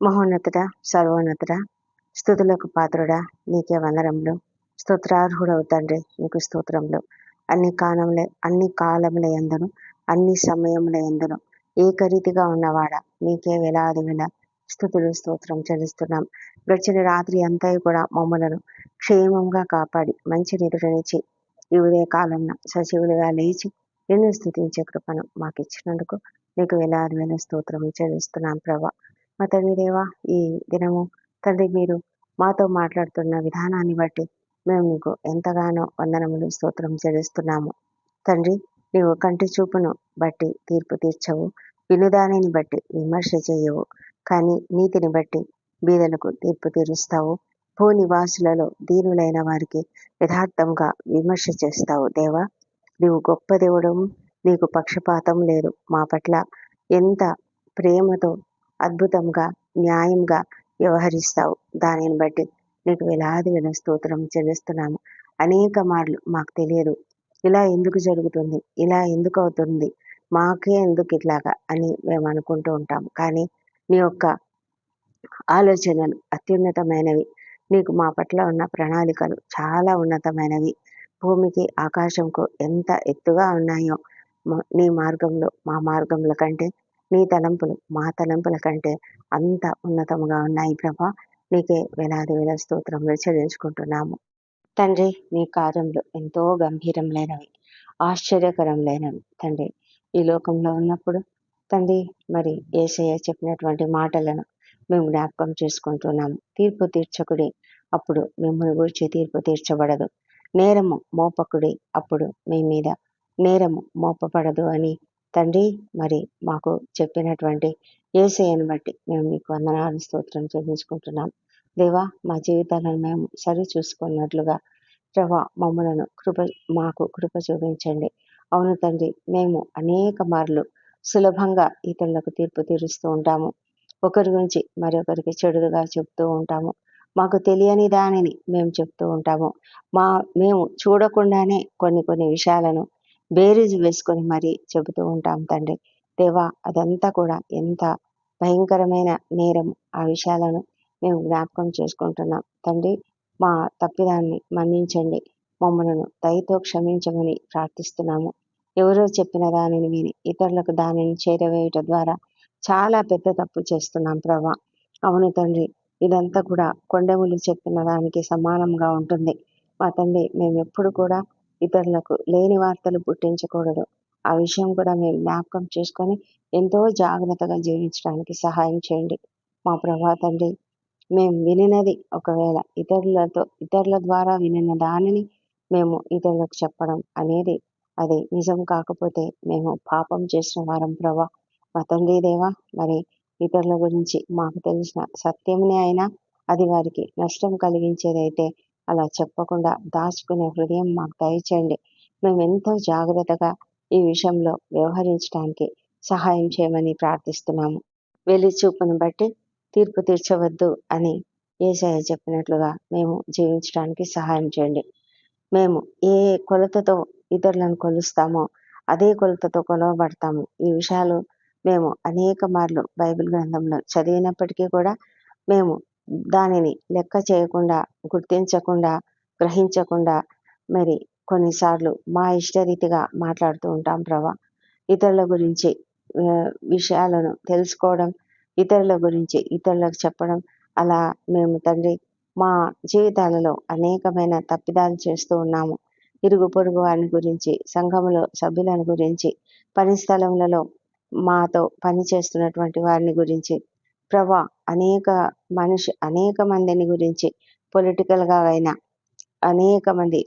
మహోన్నతుడ సర్వోన్నతుడ స్థుతులకు పాత్రుడా నీకే వందరములు స్తోత్రార్హుడవు తండ్రి నీకు స్తోత్రములు. అన్ని కాలంలో అన్ని కాలముల ఎందును అన్ని సమయముల ఎందును. ఏకరీతిగా ఉన్నవాడ నీకే వేలాది వేల స్థుతులు స్తోత్రం చెల్లిస్తున్నాం. గడిచిన రాత్రి అంతా కూడా మమ్మలను క్షేమంగా కాపాడి మంచి నిధులనిచ్చి ఈ ఉదయ కాలంలో సజీవులుగా లేచి నిన్ను స్థుతించే కృపను మాకు ఇచ్చినందుకు నీకు వేలాది వేల స్తోత్రం చెల్లిస్తున్నాం ప్రభా. మా తండ్రి దేవా ఈ దినము తండ్రి మీరు మాతో మాట్లాడుతున్న విధానాన్ని బట్టి మేము నీకు ఎంతగానో వందనములు స్తోత్రం చెల్లిస్తున్నాము. తండ్రి నీవు కంటి చూపును బట్టి తీర్పు తీర్చవు వినుదానిని బట్టి విమర్శ చేయవు కానీ నీతిని బట్టి బీదలకు తీర్పు తీరుస్తావు. భూ నివాసులలో దీనులైన వారికి యథార్థంగా విమర్శ చేస్తావు దేవా. నీవు గొప్ప దేవుడము నీకు పక్షపాతం లేదు. మా పట్ల ఎంత ప్రేమతో అద్భుతంగా న్యాయంగా వ్యవహరిస్తావు. దానిని బట్టి నీకు వేలాది వేల స్తోత్రం చెల్లిస్తున్నాము. అనేక మార్లు మాకు తెలియదు. ఇలా ఎందుకు జరుగుతుంది? ఇలా ఎందుకు అవుతుంది? మాకే ఎందుకు ఇట్లాగా అని మేము అనుకుంటూ ఉంటాం కానీ నీ యొక్క ఆలోచనలు అత్యున్నతమైనవి. నీకు మా పట్ల ఉన్న ప్రణాళికలు చాలా ఉన్నతమైనవి. భూమికి ఆకాశంకు ఎంత ఎత్తుగా ఉన్నాయో నీ మార్గంలో మా మార్గంలో కంటే నీ తలంపులు మా తలంపుల కంటే అంత ఉన్నతముగా ఉన్నాయి ప్రభా. నీకే వేలాది వేల స్తోత్రములు చెల్లించుకుంటున్నాము. తండ్రి నీ కార్యములు ఎంతో గంభీరములైనవి ఆశ్చర్యకరములైనవి. తండ్రి ఈ లోకంలో ఉన్నప్పుడు తండ్రి మరి ఏసయ్య చెప్పినటువంటి మాటలను మేము జ్ఞాపకం చేసుకుంటున్నాము తీర్పు తీర్చకుడి అప్పుడు మిమ్మల్ని గురించి తీర్పు తీర్చబడదు. నేరము మోపకుడి అప్పుడు మీ మీద నేరము మోపబడదు అని తండ్రి మరి మాకు చెప్పినటువంటి ఏసయ్యను బట్టి మేము మీకు వందనాలు స్తోత్రం చెల్లించుకుంటున్నాం. దేవా మా జీవితాలను మేము సరి చూసుకున్నట్లుగా ప్రభా మమ్మలను కృప మాకు కృప చూపించండి. అవును తండ్రి మేము అనేక మార్లు సులభంగా ఇతరులకు తీర్పు తీరుస్తూ ఉంటాము. ఒకరి గురించి మరొకరికి చెడుగా చెప్తూ ఉంటాము. మాకు తెలియని దానిని మేము చెప్తూ ఉంటాము. మా మేము చూడకుండానే కొన్ని కొన్ని విషయాలను బేరీజు వేసుకొని మరీ చెబుతూ ఉంటాం తండ్రి. దేవా అదంతా కూడా ఎంత భయంకరమైన నేరం ఆ విషయాలను మేము జ్ఞాపకం చేసుకుంటున్నాం. తండ్రి మా తప్పిదాన్ని మన్నించండి. మమ్మలను దయతో క్షమించమని ప్రార్థిస్తున్నాము. ఎవరో చెప్పిన దానిని విని ఇతరులకు దానిని చేరవేయట ద్వారా చాలా పెద్ద తప్పు చేస్తున్నాం ప్రభా. అవును తండ్రి ఇదంతా కూడా కొండములు చెప్పిన దానికి సమానంగా ఉంటుంది. మా తండ్రి మేము ఎప్పుడు కూడా ఇతరులకు లేని వార్తలు పుట్టించకూడదు. ఆ విషయం కూడా మేము జ్ఞాపకం చేసుకొని ఎంతో జాగ్రత్తగా జీవించడానికి సహాయం చేయండి. మా ప్రభా తండ్రి మేము వినినది ఒకవేళ ఇతరులతో ఇతరుల ద్వారా వినిన దానిని మేము ఇతరులకు చెప్పడం అనేది అది నిజం కాకపోతే మేము పాపం చేసిన వారం ప్రభా. మా తండ్రి దేవా మరి ఇతరుల గురించి మాకు తెలిసిన సత్యమునే అయినా అది వారికి నష్టం కలిగించేదైతే అలా చెప్పకుండా దాచుకునే హృదయం మాకు దయచేయండి. మేము ఎంతో జాగ్రత్తగా ఈ విషయంలో వ్యవహరించడానికి సహాయం చేయమని ప్రార్థిస్తున్నాము. వెలి చూపును బట్టి తీర్పు తీర్చవద్దు అని ఏసయ్య చెప్పినట్లుగా మేము జీవించడానికి సహాయం చేయండి. మేము ఏ కొలతతో ఇతరులను కొలుస్తామో అదే కొలతతో కొలవబడతాము. ఈ విషయాలు మేము అనేక మార్లు బైబిల్ గ్రంథంలో చదివినప్పటికీ కూడా మేము దానిని లెక్క చేయకుండా గుర్తించకుండా గ్రహించకుండా మరి కొన్నిసార్లు మా ఇష్టరీతిగా మాట్లాడుతూ ఉంటాం ప్రభా. ఇతరుల గురించి విషయాలను తెలుసుకోవడం ఇతరుల గురించి ఇతరులకు చెప్పడం అలా మేము తండ్రి మా జీవితాలలో అనేకమైన తప్పిదాలు చేస్తూ ఉన్నాము. ఇరుగు పొరుగు వారిని గురించి సంఘంలో సభ్యులను గురించి పని స్థలములలో మాతో పని చేస్తున్నటువంటి వారిని గురించి ప్రభా అనేక మనిషి అనేక మందిని గురించి పొలిటికల్గా అయినా అనేక మంది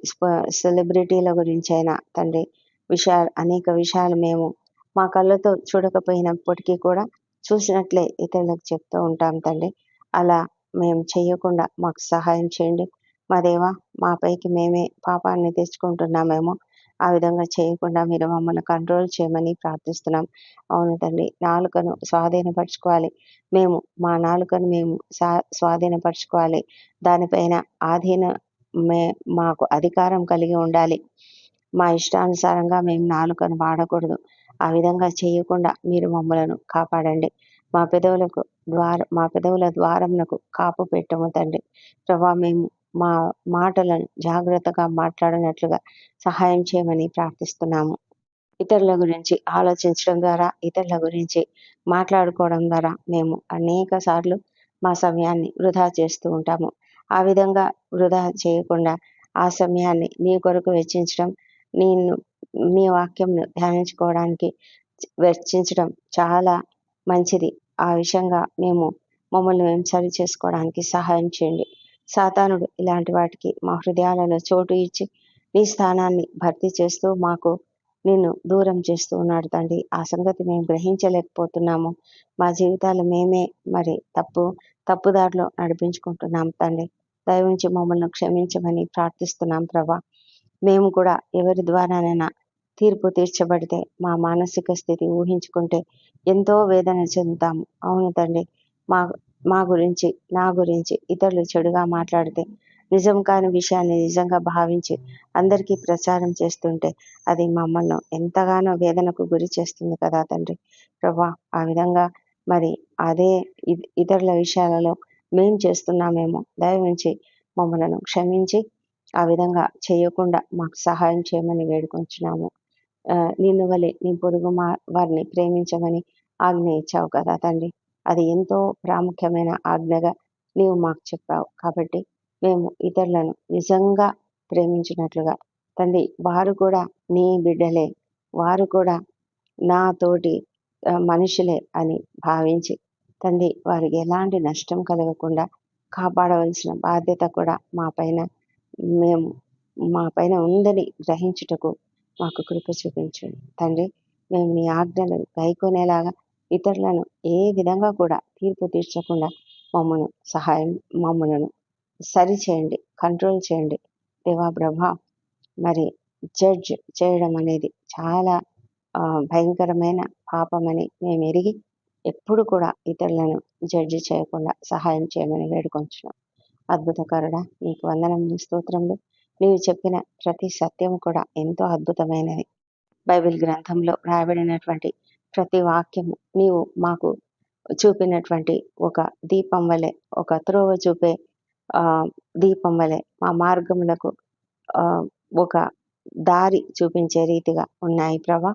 సెలబ్రిటీల గురించి అయినా తండ్రి విషయాలు అనేక విషయాలు మేము మా కళ్ళతో చూడకపోయినప్పటికీ కూడా చూసినట్లే ఇతరులకు చెప్తూ ఉంటాం తండ్రి. అలా మేము చేయకుండా మాకు సహాయం చేయండి. మా దేవా మాపైకి మేమే పాపాన్ని తెచ్చుకుంటున్నామేమో ఆ విధంగా చేయకుండా మీరు మమ్మల్ని కంట్రోల్ చేయమని ప్రార్థిస్తున్నాం. అవును తండ్రి నాలుకను స్వాధీనపరచుకోవాలి. మేము మా నాలుకను మేము స్వాధీనపరచుకోవాలి. దానిపైన ఆధీన మే మాకు అధికారం కలిగి ఉండాలి. మా ఇష్టానుసారంగా మేము నాలుకను వాడకూడదు. ఆ విధంగా చేయకుండా మీరు మమ్మలను కాపాడండి. మా పెదవులకు ద్వార మా పెదవుల ద్వారములకు కాపు పెట్టము తండ్రి. ప్రభా మేము మా మాటలను జాగ్రత్తగా మాట్లాడినట్లుగా సహాయం చేయమని ప్రార్థిస్తున్నాము. ఇతరుల గురించి ఆలోచించడం ద్వారా ఇతరుల గురించి మాట్లాడుకోవడం ద్వారా మేము అనేక సార్లు మా సమయాన్ని వృధా చేస్తూ ఉంటాము. ఆ విధంగా వృధా చేయకుండా ఆ సమయాన్ని నీ కొరకు వెచ్చించడం నిన్ను నీ వాక్యంను ధ్యానించుకోవడానికి వెచ్చించడం చాలా మంచిది. ఆ విషయంగా మేము మమ్మల్ని మేము సరి చేసుకోవడానికి సహాయం చేయండి. సాతానుడు ఇలాంటి వాటికి మా హృదయాలలో చోటు ఇచ్చి నీ స్థానాన్ని భర్తీ చేస్తూ మాకు నిన్ను దూరం చేస్తూ ఉన్నాడు తండ్రి. ఆ సంగతి మేము గ్రహించలేకపోతున్నాము. మా జీవితాలు మేమే మరి తప్పు తప్పుదారిలో నడిపించుకుంటున్నాం తండ్రి. దయవుంచి మమ్మల్ని క్షమించమని ప్రార్థిస్తున్నాం ప్రభా. మేము కూడా ఎవరి ద్వారానైనా తీర్పు తీర్చబడితే మా మానసిక స్థితి ఊహించుకుంటే ఎంతో వేదన చెందుతాము. అవును తండ్రి మా మా గురించి నా గురించి ఇతరులు చెడుగా మాట్లాడితే నిజం కాని విషయాన్ని నిజంగా భావించి అందరికీ ప్రచారం చేస్తుంటే అది మమ్మల్ని ఎంతగానో వేదనకు గురి చేస్తుంది కదా తండ్రి. ప్రభా ఆ విధంగా మరి అదే ఇతరుల విషయాలలో మేం చేస్తున్నామేమో దయవించి మమ్మలను క్షమించి ఆ విధంగా చేయకుండా మాకు సహాయం చేయమని వేడుకొంచున్నాము. నిన్ను వలె నీ పొరుగు మా వారిని ప్రేమించమని ఆజ్ఞ ఇచ్చావు కదా తండ్రి. అది ఎంతో ప్రాముఖ్యమైన ఆజ్ఞగా నీవు మాకు చెప్పావు. కాబట్టి మేము ఇతరులను నిజంగా ప్రేమించినట్లుగా తండ్రి వారు కూడా నీ బిడ్డలే వారు కూడా నా తోటి మనుషులే అని భావించి తండ్రి వారికి ఎలాంటి నష్టం కలగకుండా కాపాడవలసిన బాధ్యత కూడా మా పైన మేము మా పైన ఉందని గ్రహించుటకు మాకు కృప చూపించండి తండ్రి మేము నీ ఆజ్ఞలు గైకొనేలాగా ఇతరులను ఏ విధంగా కూడా తీర్పు తీర్చకుండా మమ్మను సహాయం మమ్మలను సరి చేయండి కంట్రోల్ చేయండి. దేవా ప్రభా మరి జడ్జ్ చేయడం అనేది చాలా భయంకరమైన పాపమని మేము ఎరిగి ఎప్పుడు కూడా ఇతరులను జడ్జి చేయకుండా సహాయం చేయమని వేడుకొంచున్నాం. అద్భుతకరుడా నీకు వందనం స్తోత్రములు. నీవు చెప్పిన ప్రతి సత్యం కూడా ఎంతో అద్భుతమైనది. బైబిల్ గ్రంథంలో రాయబడినటువంటి ప్రతి వాక్యము నీవు మాకు చూపినటువంటి ఒక దీపం వలె ఒక త్రోవ చూపే ఆ దీపం వలె మా మార్గములకు ఆ ఒక దారి చూపించే రీతిగా ఉన్నాయి ప్రభా.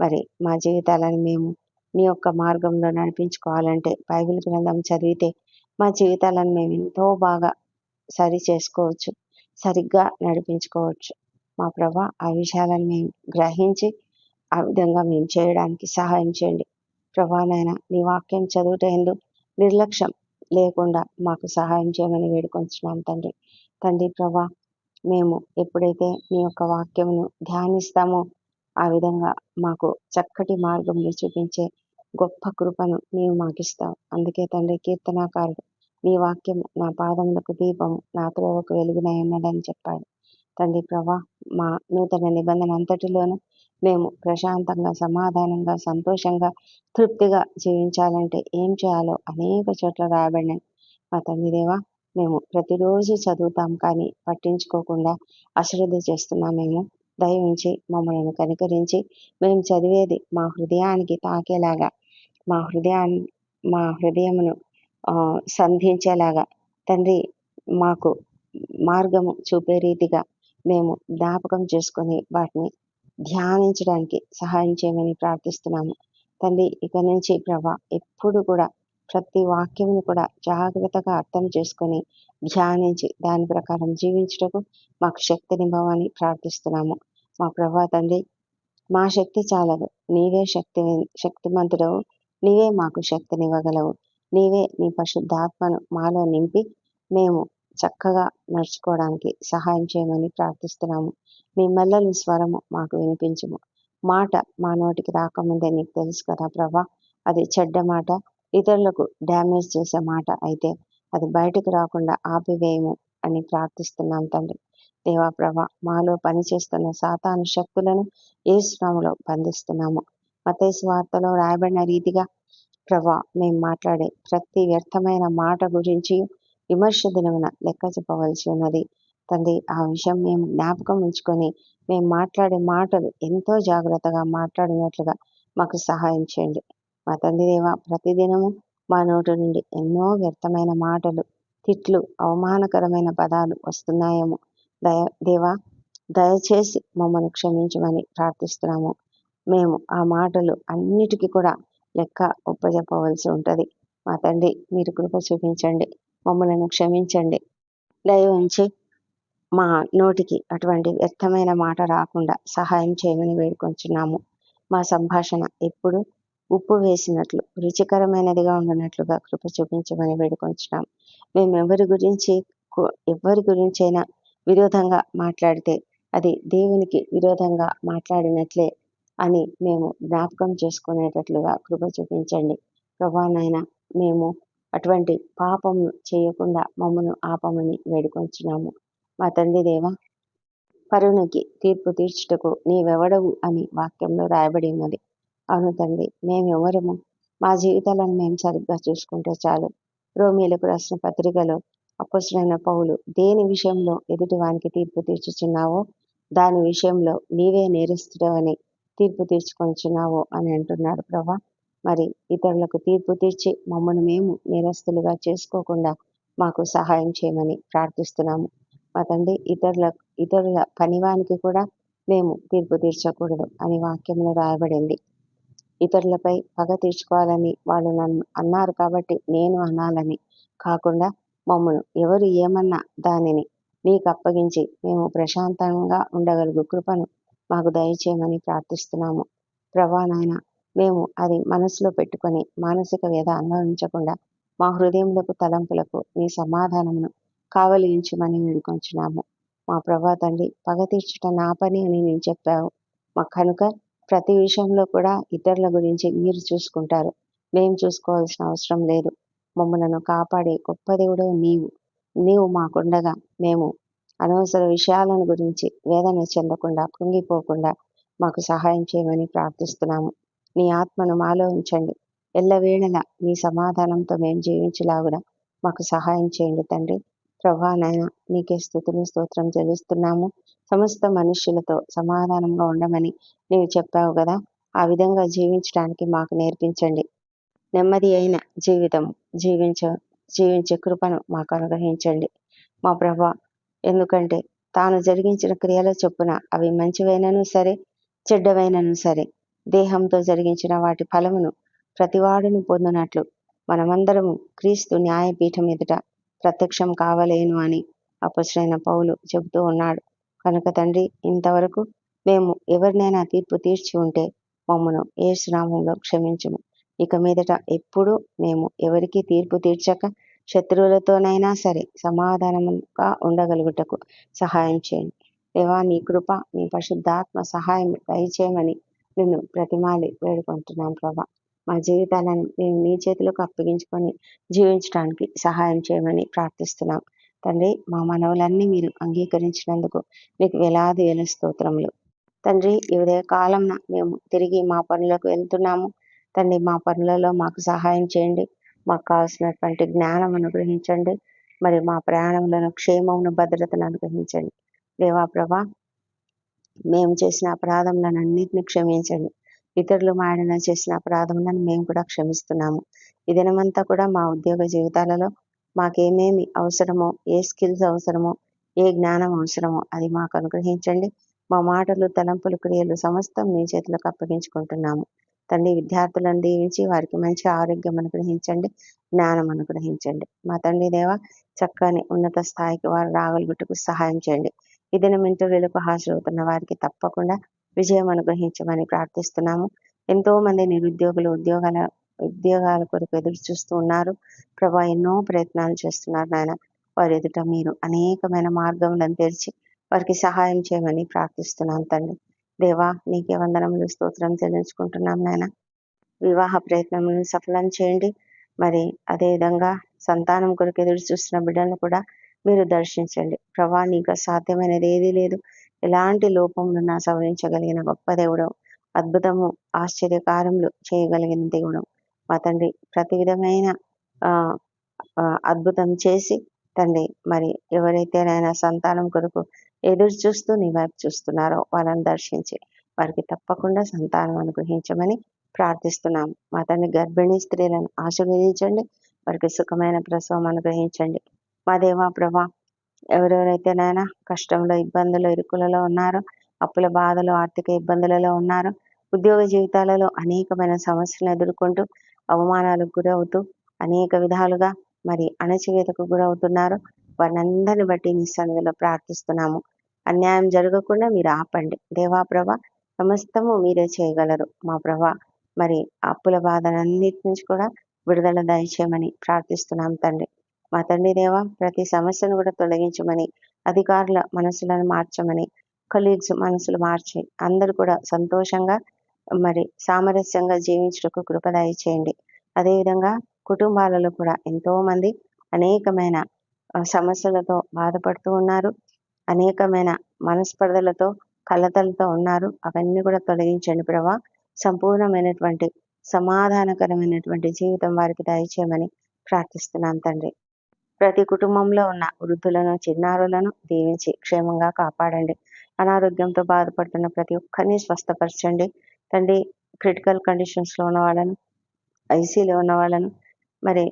మరి మా జీవితాలను మేము నీ యొక్క మార్గంలో నడిపించుకోవాలంటే బైబిల్ గ్రంథం చదివితే మా జీవితాలను మేము ఎంతో బాగా సరి చేసుకోవచ్చు సరిగ్గా నడిపించుకోవచ్చు. మా ప్రభా ఆ విషయాలను మేము గ్రహించి ఆ విధంగా మేము చేయడానికి సహాయం చేయండి. ప్రభానైనా నీ వాక్యం చదువుట ఎందు నిర్లక్ష్యం లేకుండా మాకు సహాయం చేయమని వేడుకొంచున్నాం తండ్రి. తండ్రి ప్రభా మేము ఎప్పుడైతే నీ యొక్క వాక్యమును ధ్యానిస్తామో ఆ విధంగా మాకు చక్కటి మార్గంలో చూపించే గొప్ప కృపను నీవు మాకిస్తావు. అందుకే తండ్రి కీర్తనాకారుడు నీ వాక్యం నా పాదములకు దీపము నా త్రోవకు వెలుగునై ఉన్నదని చెప్పాడు. తండ్రి ప్రభా మా నూతన నిబంధన అంతటిలోనూ మేము ప్రశాంతంగా సమాధానంగా సంతోషంగా తృప్తిగా జీవించాలంటే ఏం చేయాలో అనేక చోట్ల రాయబడినాయి. మా తండ్రి దేవా మేము ప్రతిరోజు చదువుతాం కానీ పట్టించుకోకుండా అశ్రద్ధ చేస్తున్నామేమో దయవుంచి మమ్మల్ని కనికరించి మేము చదివేది మా హృదయానికి తాకేలాగా మా హృదయాన్ని మా హృదయమును సంధించేలాగా. తండ్రి మాకు మార్గము చూపే రీతిగా మేము జ్ఞాపకం చేసుకొని వాటిని ధ్యానించడానికి సహాయం చేయమని ప్రార్థిస్తున్నాము. తండ్రి ఇక నుంచి ప్రభా ఎప్పుడు కూడా ప్రతి వాక్యమును కూడా జాగ్రత్తగా అర్థం చేసుకొని ధ్యానించి దాని ప్రకారం జీవించటకు మాకు శక్తినివ్వమని ప్రార్థిస్తున్నాము. మా ప్రభా తండ్రి మా శక్తి చాలదు. నీవే శక్తి శక్తిమంతుడవు. నీవే మాకు శక్తినివ్వగలవు. నీవే నీ పరిశుద్ధాత్మను మాలో నింపి మేము చక్కగా నడుచుకోవడానికి సహాయం చేయమని ప్రార్థిస్తున్నాము. మీ మెల్లని స్వరము మాకు వినిపించము. మాట మా నోటికి రాకముందే నీకు తెలుసు కదా ప్రభా. అది చెడ్డ మాట. ఇతరులకు డ్యామేజ్ చేసే మాట అయితే అది బయటకు రాకుండా ఆపివేయము అని ప్రార్థిస్తున్నాం తండ్రి. దేవా ప్రభ మాలో పనిచేస్తున్న సాతాను శక్తులను ఏ శ్రమలో బంధిస్తున్నాము. మతేసు వార్తలో రాయబడిన రీతిగా ప్రభా మేము మాట్లాడే ప్రతి వ్యర్థమైన మాట గురించి విమర్శ దినమున లెక్క చెప్పవలసి ఉన్నది. తండ్రి ఆ విషయం మేము జ్ఞాపకం ఉంచుకొని మేము మాట్లాడే మాటలు ఎంతో జాగ్రత్తగా మాట్లాడినట్లుగా మాకు సహాయం చేయండి. మా తండ్రి దేవ ప్రతిదినము మా నోటి నుండి ఎన్నో వ్యర్థమైన మాటలు తిట్లు అవమానకరమైన పదాలు వస్తున్నాయేమో. దయ దేవా దయచేసి మమ్మల్ని క్షమించమని ప్రార్థిస్తున్నాము. మేము ఆ మాటలు అన్నిటికీ కూడా లెక్క ఒప్పజెప్పవలసి ఉంటుంది. మా తండ్రి మీరు కృప చూపించండి. మమ్మలను క్షమించండి. దయ ఉంచి మా నోటికి అటువంటి వ్యర్థమైన మాట రాకుండా సహాయం చేయమని వేడుకొంచున్నాము. మా సంభాషణ ఎప్పుడు ఉప్పు వేసినట్లు రుచికరమైనదిగా ఉండనట్లుగా కృప చూపించమని వేడుకొంచున్నాం. మేము ఎవరి గురించి ఎవరి గురించైనా విరోధంగా మాట్లాడితే అది దేవునికి విరోధంగా మాట్లాడినట్లే అని మేము జ్ఞాపకం చేసుకునేటట్లుగా కృప చూపించండి. ప్రభానైనా మేము అటువంటి పాపం చేయకుండా మమ్మను ఆపమని వేడుకొంచున్నాము. మా తండ్రి దేవ పరుణుకి తీర్పు తీర్చుటకు నీవెవడవు అని వాక్యంలో రాయబడి ఉన్నది అవును తండ్రి మేమెవరము? మా జీవితాలను మేము సరిగ్గా చూసుకుంటే చాలు. రోమిలకు రాసిన పత్రికలో అపసులైన పౌలు దేని విషయంలో ఎదుటివానికి తీర్పు తీర్చుచున్నావో దాని విషయంలో నీవే నేరస్తుడవని తీర్పు తీర్చుకొంచున్నావో అని అంటున్నాడు ప్రభా. మరి ఇతరులకు తీర్పు తీర్చి మమ్మల్ని మేము నేరస్తులుగా చేసుకోకుండా మాకు సహాయం చేయమని ప్రార్థిస్తున్నాము. మా తండ్రి ఇతరుల ఇతరుల పనివానికి కూడా మేము తీర్పు తీర్చకూడదు అని వాక్యంలో రాయబడింది. ఇతరులపై పగ తీర్చుకోవాలని వాళ్ళు నన్ను అన్నారు కాబట్టి నేను అనాలని కాకుండా మమ్మను ఎవరు ఏమన్నా దానిని నీకు అప్పగించి మేము ప్రశాంతంగా ఉండగలుగు కృపను మాకు దయచేయమని ప్రార్థిస్తున్నాము. ప్రభా నాయన మేము అది మనసులో పెట్టుకొని మానసిక వ్యధ అనుభవించకుండా మా హృదయములకు తలంపులకు నీ సమాధానమును కావలించమని వేడుకొంచున్నాము. మా ప్రభా తండ్రి పగ తీర్చుట నా పని అని నేను చెప్పావు. మా కనుక ప్రతి విషయంలో కూడా ఇతరుల గురించి మీరు చూసుకుంటారు. మేము చూసుకోవాల్సిన అవసరం లేదు. మమ్మలను కాపాడే గొప్ప దేవుడు నీవు. నీవు మాకుండగా మేము అనవసర విషయాలను గురించి వేదన చెందకుండా కృంగిపోకుండా మాకు సహాయం చేయమని ప్రార్థిస్తున్నాము. నీ ఆత్మను మాలో ఉంచండి. ఎల్లవేళలా మీ సమాధానంతో మేము జీవించలాగున మాకు సహాయం చేయండి తండ్రి. ప్రభా నాయన నీకే స్థుతులు స్తోత్రం చెల్లిస్తున్నాము. సమస్త మనుష్యులతో సమాధానంగా ఉండమని నీవు చెప్పావు కదా ఆ విధంగా జీవించడానికి మాకు నేర్పించండి. నెమ్మది అయిన జీవితం జీవించ జీవించే కృపను మాకు అనుగ్రహించండి. మా ప్రభా ఎందుకంటే తాను జరిగించిన క్రియల చొప్పున అవి మంచివైనను సరే చెడ్డవైనను సరే దేహంతో జరిగించిన వాటి ఫలమును ప్రతివాడును పొందినట్లు మనమందరము క్రీస్తు న్యాయపీఠం ఎదుట ప్రత్యక్షం కావలేను అని అపశ్రైన పౌలు చెబుతూ ఉన్నాడు. కనుక తండ్రి ఇంతవరకు మేము ఎవరినైనా తీర్పు తీర్చి ఉంటే మమ్మను ఏ శ్రామంలో క్షమించము. ఇక మీదట ఎప్పుడు మేము ఎవరికి తీర్పు తీర్చక శత్రువులతోనైనా సరే సమాధానంగా ఉండగలుగుటకు సహాయం చేయండి. దేవా నీ కృప నీ పరిశుద్ధాత్మ సహాయం దయచేయమని నిన్ను ప్రతిమాలి వేడుకుంటున్నాను ప్రభా. మా జీవితాలను మేము మీ చేతులకు అప్పగించుకొని జీవించడానికి సహాయం చేయమని ప్రార్థిస్తున్నాం. తండ్రి మా మనవులన్నీ మీరు అంగీకరించినందుకు నీకు వేలాది వేల స్తోత్రములు. తండ్రి ఈ ఉదయ కాలంన మేము తిరిగి మా పనులకు వెళ్తున్నాము. తండ్రి మా పనులలో మాకు సహాయం చేయండి. మాకు కావాల్సినటువంటి జ్ఞానం అనుగ్రహించండి. మరి మా ప్రయాణంలోను క్షేమమును భద్రతను అనుగ్రహించండి. దేవా ప్రభా మేము చేసిన అపరాధములను అన్నింటినీ క్షమించండి. ఇతరులు మాడిన చేసిన అపరాధములను మేము కూడా క్షమిస్తున్నాము. ఈ దినమంతా కూడా మా ఉద్యోగ జీవితాలలో మాకేమేమి అవసరమో ఏ స్కిల్స్ అవసరమో ఏ జ్ఞానం అవసరమో అది మాకు అనుగ్రహించండి. మా మాటలు తలంపులు క్రియలు సమస్తం మీ చేతులకు అప్పగించుకుంటున్నాము. తండ్రి విద్యార్థులను దీవించి వారికి మంచి ఆరోగ్యం అనుగ్రహించండి జ్ఞానం అనుగ్రహించండి. మా తండ్రి దేవ చక్కని ఉన్నత స్థాయికి వారు రాగలుగుటకు సహాయం చేయండి. ఈ దినం ఇంటర్వ్యూలకు హాజరవుతున్న వారికి తప్పకుండా విజయం అనుగ్రహించమని ప్రార్థిస్తున్నాము. ఎంతో మంది నిరుద్యోగులు ఉద్యోగాల ఉద్యోగాల కొరకు ఎదురు చూస్తూ ఉన్నారు. ప్రభా ఎన్నో ప్రయత్నాలు చేస్తున్నారు నాయన. వారి ఎదుట మీరు అనేకమైన మార్గములను తెరిచి వారికి సహాయం చేయమని ప్రార్థిస్తున్నాను తండ్రి. దేవా నీకే వందనములు స్తోత్రం చెల్లించుకుంటున్నాం నాయన. వివాహ ప్రయత్నములను సఫలం చేయండి. మరి అదే విధంగా సంతానం కొరకు ఎదురు చూస్తున్న బిడ్డలను కూడా మీరు దర్శించండి. ప్రభా నీకు సాధ్యమైనది ఏదీ లేదు. ఎలాంటి లోపములున్నా సవరించగలిగిన గొప్ప దేవుడు అద్భుతము ఆశ్చర్యకారములు చేయగలిగిన దేవుడు. మా తండ్రి ప్రతి విధమైన అద్భుతం చేసి తండ్రి మరి ఎవరైతే నాయన సంతానం కొరకు ఎదురు చూస్తూ నీ వైపు చూస్తున్నారో వాళ్ళని దర్శించి వారికి తప్పకుండా సంతానం అనుగ్రహించమని ప్రార్థిస్తున్నాము మా తండ్రి గర్భిణీ స్త్రీలను ఆశీర్వదించండి. వారికి సుఖమైన ప్రసవం అనుగ్రహించండి. మా దేవా ప్రభా ఎవరెవరైతే నాయన కష్టంలో ఇబ్బందులు ఇరుకులలో ఉన్నారో అప్పుల బాధలు ఆర్థిక ఇబ్బందులలో ఉన్నారో ఉద్యోగ జీవితాలలో అనేకమైన సమస్యలను ఎదుర్కొంటూ అవమానాలకు గురవుతూ అనేక విధాలుగా మరి అణచివేతకు గురవుతున్నారు. వారిని అందరిని బట్టి నీ సన్నిధిలో ప్రార్థిస్తున్నాము. అన్యాయం జరగకుండా మీరు ఆపండి. దేవా ప్రభ సమస్తము మీరే చేయగలరు. మా ప్రభ మరి అప్పుల బాధలన్నిటి నుంచి కూడా విడుదల దయచేయమని ప్రార్థిస్తున్నాం తండ్రి. మా తండ్రి దేవ ప్రతి సమస్యను కూడా తొలగించమని అధికారుల మనసులను మార్చమని కొలీగ్స్ మనసులు మార్చి అందరూ కూడా సంతోషంగా మరి సామరస్యంగా జీవించడానికి కృపదాయి చేయండి. అదేవిధంగా కుటుంబాలలో కూడా ఎంతో మంది అనేకమైన సమస్యలతో బాధపడుతూ ఉన్నారు. అనేకమైన మనస్పర్ధలతో కలతలతో ఉన్నారు. అవన్నీ కూడా తొలగించండి ప్రభా. సంపూర్ణమైనటువంటి సమాధానకరమైనటువంటి జీవితం వారికి దయచేయమని ప్రార్థిస్తున్నాను తండ్రి. ప్రతి కుటుంబంలో ఉన్న వృద్ధులను చిన్నారులను దీవించి క్షేమంగా కాపాడండి. అనారోగ్యంతో బాధపడుతున్న ప్రతి ఒక్కరిని స్వస్థపరచండి. తండ్రి క్రిటికల్ కండిషన్స్లో ఉన్న వాళ్ళను ఐసీలో ఉన్న వాళ్ళను మరి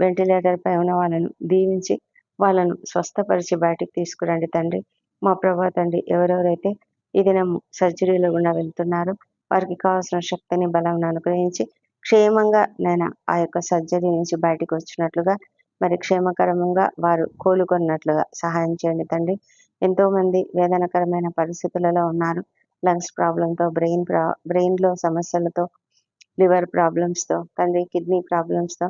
వెంటిలేటర్ పై ఉన్న వాళ్ళను దీవించి వాళ్ళను స్వస్థపరిచి బయటికి తీసుకురండి తండ్రి. మా ప్రభా తండ్రి ఎవరెవరైతే ఈ దినం సర్జరీలో ఉన్న వెళ్తున్నారో వారికి కావాల్సిన శక్తిని బలం అనుగ్రహించి క్షేమంగా నేను ఆ యొక్క సర్జరీ నుంచి బయటకు వచ్చినట్లుగా మరి క్షేమకరంగా వారు కోలుకున్నట్లుగా సహాయం చేయండి తండ్రి. ఎంతో మంది వేదనకరమైన పరిస్థితులలో ఉన్నారు. లంగ్స్ ప్రాబ్లంతో బ్రెయిన్ ప్రా బ్రెయిన్లో సమస్యలతో లివర్ ప్రాబ్లమ్స్తో తండ్రి కిడ్నీ ప్రాబ్లమ్స్తో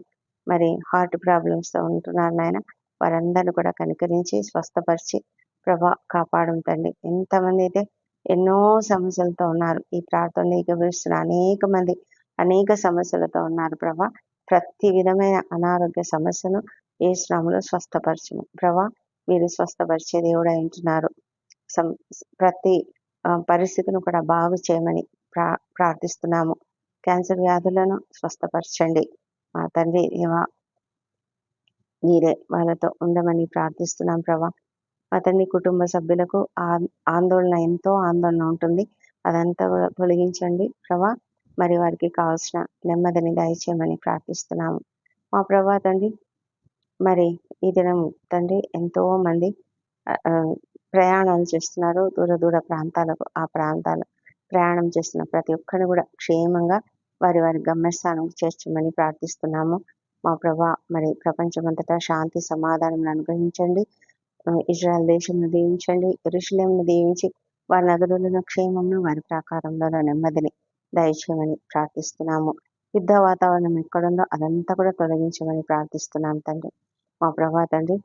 మరి హార్ట్ ప్రాబ్లమ్స్తో ఉంటున్నారు నాయన. వారందరిని కూడా కనికరించి స్వస్థపరిచి ప్రభా కాపాడం తండ్రి. ఎంతమంది అయితే ఎన్నో సమస్యలతో ఉన్నారు. ఈ ప్రార్థన ఏకీభవిస్తున్న అనేక మంది అనేక సమస్యలతో ఉన్నారు ప్రభా. ప్రతి విధమైన అనారోగ్య సమస్యను ఏ శ్రమలు స్వస్థపరచము. ప్రభా మీరు స్వస్థపరిచే దేవుడు అంటున్నారు ప్రతి పరిస్థితిని కూడా బాగు చేయమని ప్రా ప్రార్థిస్తున్నాము. క్యాన్సర్ వ్యాధులను స్వస్థపరచండి. మా తండ్రి మీరే వాళ్ళతో ఉండమని ప్రార్థిస్తున్నాం ప్రభా. అతని కుటుంబ సభ్యులకు ఆందోళన ఎంతో ఆందోళన ఉంటుంది. అదంతా తొలగించండి ప్రభా. మరి వారికి కావాల్సిన నెమ్మదిని దయచేయమని ప్రార్థిస్తున్నాము. మా ప్రభా తండ్రి మరి ఈ దినం తండ్రి ఎంతో మంది ప్రయాణాలు చేస్తున్నారు. దూర దూర ప్రాంతాలకు ఆ ప్రాంతాలు ప్రయాణం చేస్తున్న ప్రతి ఒక్కరిని కూడా క్షేమంగా వారి వారి గమ్యస్థానం చేర్చమని ప్రార్థిస్తున్నాము. మా ప్రభా మరి ప్రపంచమంతటా శాంతి సమాధానం అనుగ్రహించండి. ఇజ్రాయల్ దేశంను దీవించండి. ఋషులేంను దీవించి వారి నగరులను క్షేమంను వారి ప్రాకారంలో నెమ్మదిని దయచేయమని ప్రార్థిస్తున్నాము. యుద్ధ వాతావరణం ఎక్కడుందో అదంతా కూడా తొలగించమని ప్రార్థిస్తున్నాం తండ్రి. మా ప్రభా తండ్రి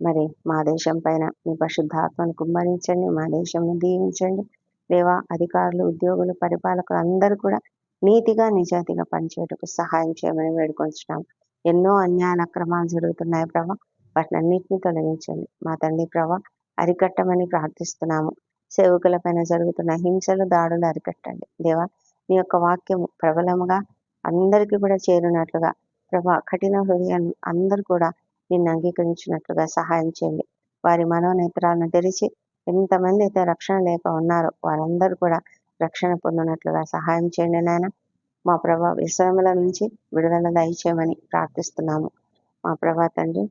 మరి మా దేశం పైన మీ పరిశుద్ధాత్మను కుమ్మరించండి మా దేశంను దీవించండి. దేవా అధికారులు ఉద్యోగులు పరిపాలకులు అందరూ కూడా నీతిగా నిజాతిగా పనిచేయటకు సహాయం చేయమని వేడుకొంచున్నాం. ఎన్నో అన్యాయ అక్రమాలు జరుగుతున్నాయి ప్రభా. వాటిని అన్నింటినీ తొలగించండి. మా తండ్రి ప్రభా అరికట్టమని ప్రార్థిస్తున్నాము. సేవకుల పైన జరుగుతున్న హింసలు దాడులు అరికట్టండి. దేవా నీ యొక్క వాక్యము ప్రబలముగా అందరికీ కూడా చేరినట్లుగా ప్రభా కఠిన హృదయాన్ని అందరూ కూడా నిన్ను అంగీకరించినట్లుగా సహాయం చేయండి. వారి మనోనేత్రాలను తెరిచి ఎంతమంది అయితే రక్షణ లేక ఉన్నారో వారందరూ కూడా రక్షణ పొందినట్లుగా సహాయం చేయండి నాయన. మా ప్రభా విశ్రమల నుంచి విడుదల దయచేయమని ప్రార్థిస్తున్నాము. మా ప్రభా తండ్రి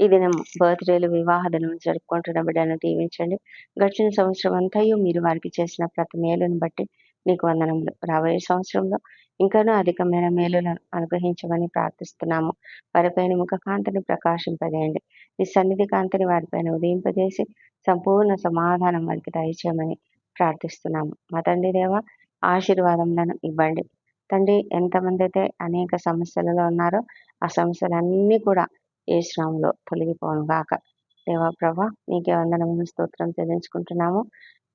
ఈ దినం బర్త్డేలు వివాహ దినం జరుపుకుంటున్న బిడ్డను దీవించండి. గడిచిన సంవత్సరం అంతయు మీరు వారికి చేసిన ప్రతి మేలును బట్టి నీకు వందనములు. రాబోయే సంవత్సరంలో ఇంకనూ అధికమైన మేలులను అనుగ్రహించమని ప్రార్థిస్తున్నాము. వారిపైన ముఖ కాంతిని ప్రకాశింపజేయండి. నీ సన్నిధి కాంతిని వారిపైన ఉదయింపజేసి సంపూర్ణ సమాధానం వారికి దయచేయమని ప్రార్థిస్తున్నాము. మా తండ్రి దేవ ఆశీర్వాదములను ఇవ్వండి. తండ్రి ఎంతమంది అయితే అనేక సమస్యలలో ఉన్నారో ఆ సమస్యలన్నీ కూడా ఏ శ్రమంలో తొలగిపోను గాక. దేవా ప్రభా నీకే వందనమైన స్తోత్రం చెల్లించుకుంటున్నాము.